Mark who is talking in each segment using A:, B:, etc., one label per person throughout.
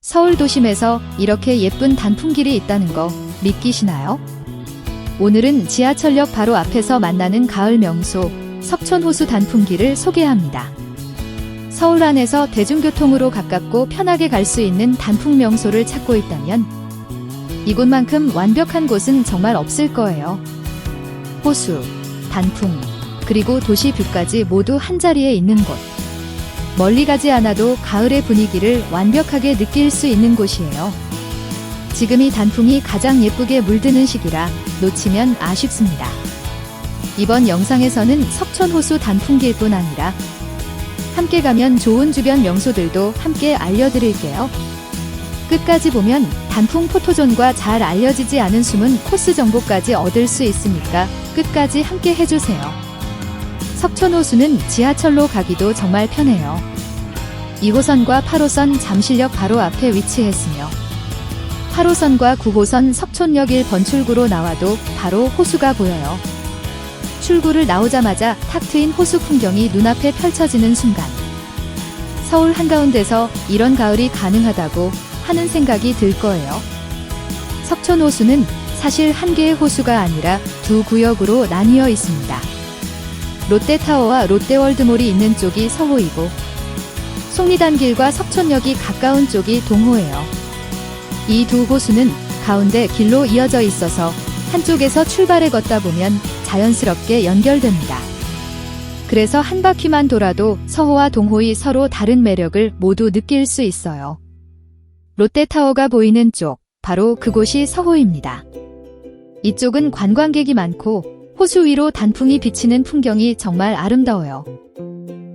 A: 서울 도심에서 이렇게 예쁜 단풍길이 있다는 거 믿기시나요? 오늘은 지하철역 바로 앞에서 만나는 가을 명소 석촌호수 단풍길을 소개합니다. 서울 안에서 대중교통으로 가깝고 편하게 갈 수 있는 단풍 명소를 찾고 있다면 이곳만큼 완벽한 곳은 정말 없을 거예요. 호수, 단풍, 그리고 도시 뷰까지 모두 한자리에 있는 곳. 멀리 가지 않아도 가을의 분위기를 완벽하게 느낄 수 있는 곳이에요. 지금이 단풍이 가장 예쁘게 물드는 시기라 놓치면 아쉽습니다. 이번 영상에서는 석촌호수 단풍길뿐 아니라 함께 가면 좋은 주변 명소들도 함께 알려드릴게요. 끝까지 보면 단풍 포토존과 잘 알려지지 않은 숨은 코스 정보까지 얻을 수 있으니까 끝까지 함께 해주세요. 석촌호수는 지하철로 가기도 정말 편해요. 2호선과 8호선 잠실역 바로 앞에 위치했으며 8호선과 9호선 석촌역 1번 출구로 나와도 바로 호수가 보여요. 출구를 나오자마자 탁 트인 호수 풍경이 눈앞에 펼쳐지는 순간 서울 한가운데서 이런 가을이 가능하다고 하는 생각이 들 거예요. 석촌호수는 사실 한 개의 호수가 아니라 두 구역으로 나뉘어 있습니다. 롯데타워와 롯데월드몰이 있는 쪽이 서호이고 속리단길과 석촌역이 가까운 쪽이 동호예요. 이두 호수는 가운데 길로 이어져 있어서 한쪽에서 출발해 걷다 보면 자연스럽게 연결됩니다. 그래서 한 바퀴만 돌아도 서호와 동호이 서로 다른 매력을 모두 느낄 수 있어요. 롯데타워가 보이는 쪽, 바로 그곳이 서호입니다. 이쪽은 관광객이 많고 호수 위로 단풍이 비치는 풍경이 정말 아름다워요.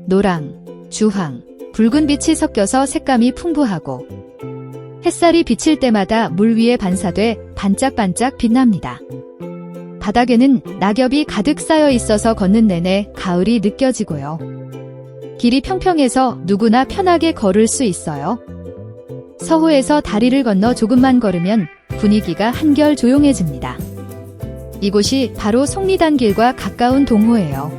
A: 노랑, 주황, 붉은 빛이 섞여서 색감이 풍부하고 햇살이 비칠 때마다 물 위에 반사돼 반짝반짝 빛납니다. 바닥에는 낙엽이 가득 쌓여 있어서 걷는 내내 가을이 느껴지고요. 길이 평평해서 누구나 편하게 걸을 수 있어요. 서호에서 다리를 건너 조금만 걸으면 분위기가 한결 조용해집니다. 이곳이 바로 속리단 길과 가까운 동호예요.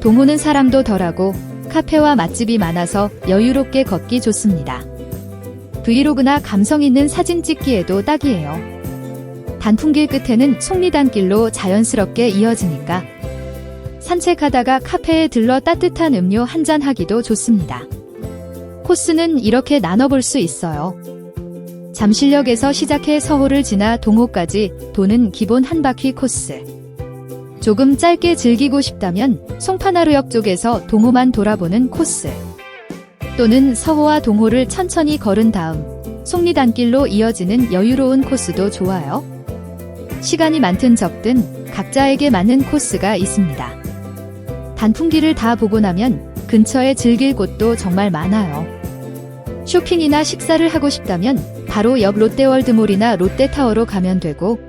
A: 동호는 사람도 덜하고 카페와 맛집이 많아서 여유롭게 걷기 좋습니다. 브이로그나 감성 있는 사진 찍기에도 딱이에요. 단풍길 끝에는 속리단길로 자연스럽게 이어지니까 산책하다가 카페에 들러 따뜻한 음료 한 잔 하기도 좋습니다. 코스는 이렇게 나눠볼 수 있어요. 잠실역에서 시작해 서호를 지나 동호까지 도는 기본 한 바퀴 코스. 조금 짧게 즐기고 싶다면 송파나루역 쪽에서 동호만 돌아보는 코스. 또는 서호와 동호를 천천히 걸은 다음 속리단길로 이어지는 여유로운 코스도 좋아요. 시간이 많든 적든 각자에게 맞는 코스가 있습니다. 단풍길을 다 보고 나면 근처에 즐길 곳도 정말 많아요. 쇼핑이나 식사를 하고 싶다면 바로 옆 롯데월드몰이나 롯데타워로 가면 되고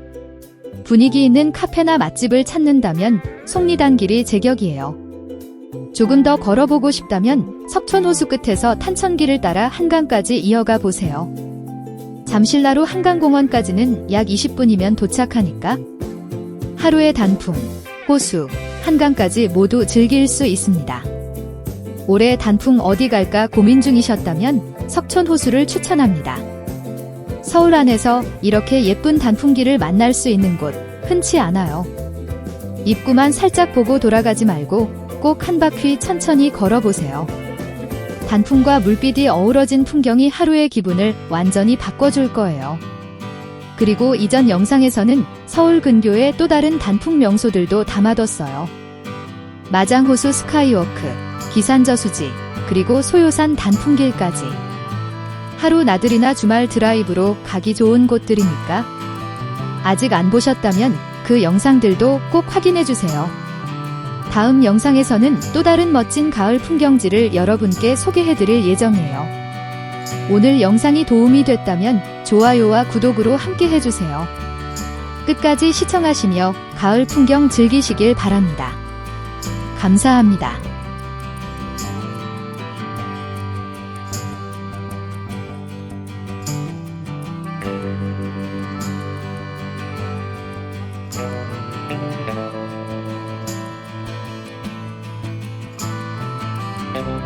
A: 분위기 있는 카페나 맛집을 찾는다면 속리단길이 제격이에요. 조금 더 걸어보고 싶다면 석촌호수 끝에서 탄천길을 따라 한강까지 이어가 보세요. 잠실나루 한강공원까지는 약 20분이면 도착하니까 하루의 단풍, 호수, 한강까지 모두 즐길 수 있습니다. 올해 단풍 어디 갈까 고민 중이셨다면 석촌호수를 추천합니다. 서울 안에서 이렇게 예쁜 단풍길을 만날 수 있는 곳 흔치 않아요. 입구만 살짝 보고 돌아가지 말고 꼭 한 바퀴 천천히 걸어보세요. 단풍과 물빛이 어우러진 풍경이 하루의 기분을 완전히 바꿔줄 거예요. 그리고 이전 영상에서는 서울 근교의 또 다른 단풍 명소들도 담아뒀어요. 마장호수 스카이워크, 기산저수지, 그리고 소요산 단풍길까지. 하루 나들이나 주말 드라이브로 가기 좋은 곳들이니까 아직 안 보셨다면 그 영상들도 꼭 확인해주세요. 다음 영상에서는 또 다른 멋진 가을 풍경지를 여러분께 소개해드릴 예정이에요. 오늘 영상이 도움이 됐다면 좋아요와 구독으로 함께 해주세요. 끝까지 시청하시며 가을 풍경 즐기시길 바랍니다. 감사합니다. thank you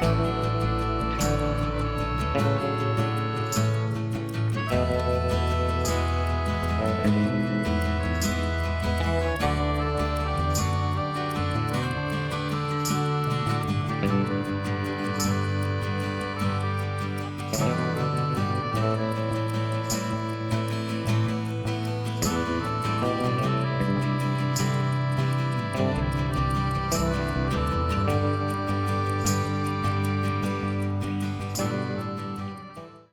A: Thank you.